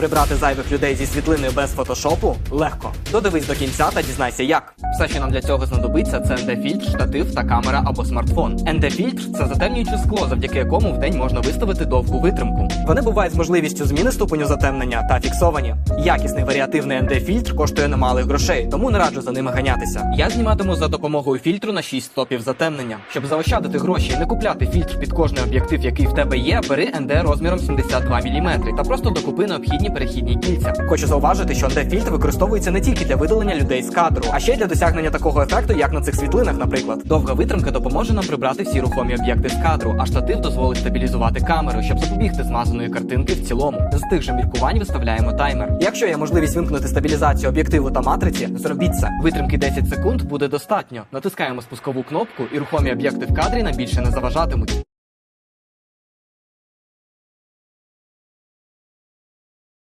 Прибрати зайвих людей зі світлиною без фотошопу легко. Додивись до кінця та дізнайся як. Все, що нам для цього знадобиться, це ND-фільтр, штатив та камера або смартфон. ND-фільтр – це затемнююче скло, завдяки якому в день можна виставити довгу витримку. Вони бувають з можливістю зміни ступеню затемнення та фіксовані. Якісний варіативний ND-фільтр коштує немалих грошей, тому не раджу за ними ганятися. Я зніматиму за допомогою фільтру на 6 стопів затемнення. Щоб заощадити гроші і не купляти фільтр під кожний об'єктив, який в тебе є, бери ND розміром 72 мм та просто докупи необхідні перехідні кільця. Хочу зауважити, що ND-фільтр використовується не тільки для видалення людей з кадру, а ще й для досягнення такого ефекту, як на цих світлинах, наприклад. Довга витримка допоможе нам прибрати всі рухомі об'єкти з кадру, а штатив дозволить стабілізувати камеру, щоб запобігти змазаної картинки в цілому. З тих же міркувань виставляємо таймер. Якщо є можливість вимкнути стабілізацію об'єктиву та матриці, зробіть це. Витримки 10 секунд буде достатньо. Натискаємо спускову кнопку, і рухомі об'єкти в кадрі нам більше не заважатимуть.